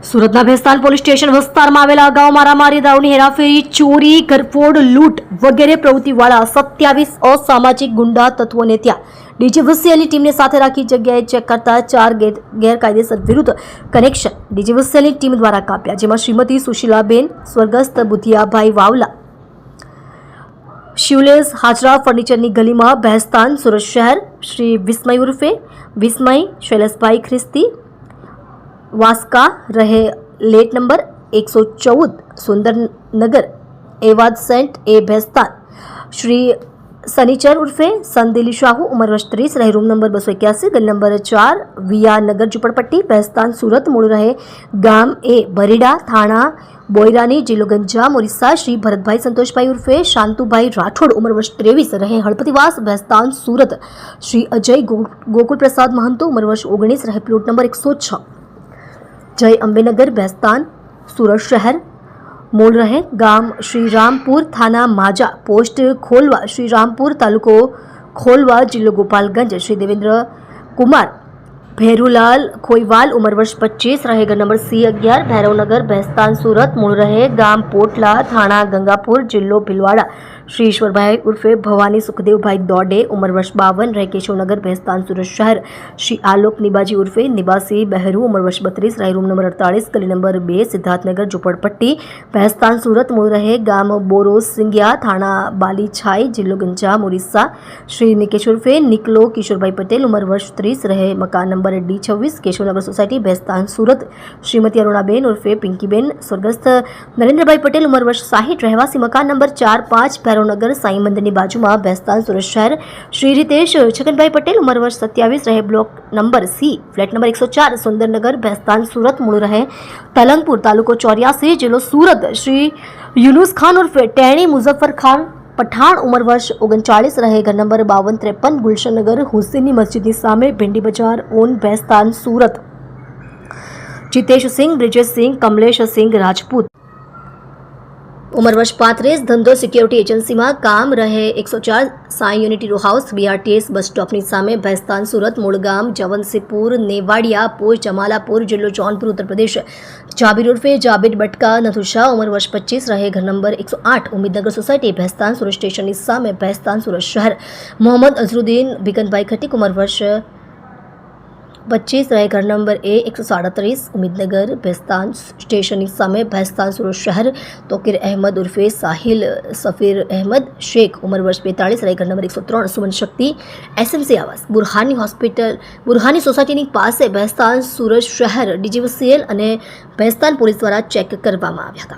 સુરતના Bhestan police station વિસ્તારમાં આવેલા અગાઉ મારામારી દાવની હેરાફેરી, ચોરી, ઘરફોડ, લૂંટ વગેરે પ્રવૃત્તિવાળા સત્યાવીસ અસામાજિક ગુંડા તત્વોને ત્યાં ડીજીવીસીએલની ટીમને સાથે રાખી જગ્યાએ ચેક કરતા ચાર ગેર- ગેરકાયદેસર વિરુદ્ધ કનેક્શન ડીજીવીસીએલની ટીમ દ્વારા કાપ્યા, જેમાં શ્રીમતી સુશીલાબેન, સ્વર્ગસ્થ બુધિયાભાઈ વાવલા શિવલેસ હાજરા ફર્નિચરની ગલીમાં ભેસ્તાન સુરત શહેર, શ્રી વિસ્મય ઉર્ફે વિસ્મય, શૈલેષભાઈ ખ્રિસ્તી વાસ્કા રહે લેટ નંબર એકસો ચૌદ સુંદરનગર એવાદ સેન્ટ એ ભેસ્તાન શ્રી સનીચર ઉર્ફે સંદિલી શાહુ ઉંમર વર્ષ ત્રીસ રહે રૂમ નંબર બસો એક્યાસી ગલી નંબર ચાર વિયાનગર ઝુંપડપટ્ટી ભેસ્તાન સુરત મૂળ રહે ગામ એ બરીડા થાણા બોયરાની જિલ્લો ગંજામ ઓરિસ્સા શ્રી ભરતભાઈ સંતોષભાઈ ઉર્ફે શાંતુભાઈ રાઠોડ ઉંમર વર્ષ ત્રેવીસ રહે હળપતિવાસ ભેસ્તાન સુરત શ્રી અજય ગો- ગોકુલ પ્રસાદ મહંતો ઉંમર વર્ષ ઓગણીસ રહે પ્લોટ નંબર એકસો છ जय अम्बेनगर बेस्तान, सूरत शहर। मूल रहे गाँव श्रीरामपुर थाना माजा, पोस्ट खोलवा, श्रीरामपुर तालुको खोलवा जिलो गोपालगंज। श्री देवेंद्र कुमार ભેરુલાલ ખોઈવાલ ઉંમર વર્ષ પચીસ રહે ઘર નંબર સી અગિયાર ભૈરવનગર ભેસ્તાન સુરત મૂળ રહે ગામ પોટલા થાણા ગંગાપુર જિલ્લો ભીલવાડા શ્રી ઈશ્વરભાઈ ઉર્ફે ભવાની સુખદેવભાઈ દોડે ઉંમર વર્ષ બાવન રહે કેશવનગર ભેસ્તાન સુરત શહેર શ્રી આલોક નિબાજી ઉર્ફે નિવાસી બહેરુ ઉંમર વર્ષ બત્રીસ રહે રૂમ નંબર અડતાળીસ ગલી નંબર બે સિદ્ધાર્થનગર ઝુંપડપટ્ટી ભેસ્તાન સુરત મૂળ રહે ગામ બોરો સિંગિયા થાણા બાલીછાઈ જિલ્લો ગંજામ ઓરિસ્સા શ્રી નિકેશ ઉર્ફે નિકલો કિશોરભાઈ પટેલ ઉંમર વર્ષ ત્રીસ રહે મકાન નંબર ડી છવ્વીસ કેશવનગર સોસાયટી ભેસ્તાન સુરત શ્રીમતી અરુણાબેન ઉર્ફે પિંકીબેન સ્વર્ગસ્થ નરેન્દ્રભાઈ પટેલ ઉંમર વર્ષ સાહીઠ રહેવાસી મકાન નંબર ચાર પાંચ ભૈરવનગર સાંઈ મંદિરની બાજુમાં ભેસ્તાન સુરત શહેર શ્રી રીતેશ છગનભાઈ પટેલ ઉંમર વર્ષ સત્યાવીસ રહે block number C flat number એકસો ચાર સુંદરનગર ભેસ્તાન સુરત મૂળ રહે તલંગપુર તાલુકો ચોર્યાસી જિલ્લો સુરત શ્રી યુનુસ ખાન ઉર્ફે ટેણી મુઝફ્ફર ખાન પઠાણ ઉંમર વર્ષ ઓગણચાળીસ રહે ઘર નંબર બાવન ત્રેપન ગુલશનગર હુસેનની મસ્જિદની સામે ભિંડી બજાર ઓન ભેસ્તાન સુરત જીતેશ સિંહ બ્રિજેશ સિંહ કમલેશ સિંહ રાજપૂત ઉંમર વર્ષ પાંત્રીસ ધંધો સિક્યોરિટી એજન્સીમાં કામ રહે એકસો ચાર Sai unity row house BRTS bus સ્ટોપની સામે ભેસ્તાન સુરત મૂળગામ જવનસીપુર નેવાડિયા પોસ્ટ જમાલાપુર જિલ્લો જૌનપુર ઉત્તર પ્રદેશ જાબીર ઉર્ફે જાબીર બટકા નથુશા ઉંમર વર્ષ પચીસ રહે ઘર નંબર એકસો આઠ ઉમેદનગર સોસાયટી ભેસ્તાન સુરત સ્ટેશનની સામે ભેસ્તાન સુરત શહેર મોહમ્મદ અઝરુદ્દીન બિકનભાઈ ખટીક ઉંમર વર્ષ પચીસ રહે નંબર એ એકસો સાડત્રીસ, ઉમેદનગર, ભેસ્તાન સ્ટેશનની સામે ભેસ્તાન સુરત શહેર, તોકીર અહેમદ ઉર્ફે સાહિલ સફીર અહેમદ શેખ ઉંમર વર્ષ બેતાળીસ રહે નંબર એકસો ત્રણ સુમન શક્તિ એસએમસી આવાસ. બુરહાની હોસ્પિટલ, બુરહાની સોસાયટીની પાસે ભેસ્તાન સુરત શહેર ડીજીવીસીએલ અને ભેસ્તાન પોલીસ દ્વારા ચેક કરવામાં આવ્યા હતા.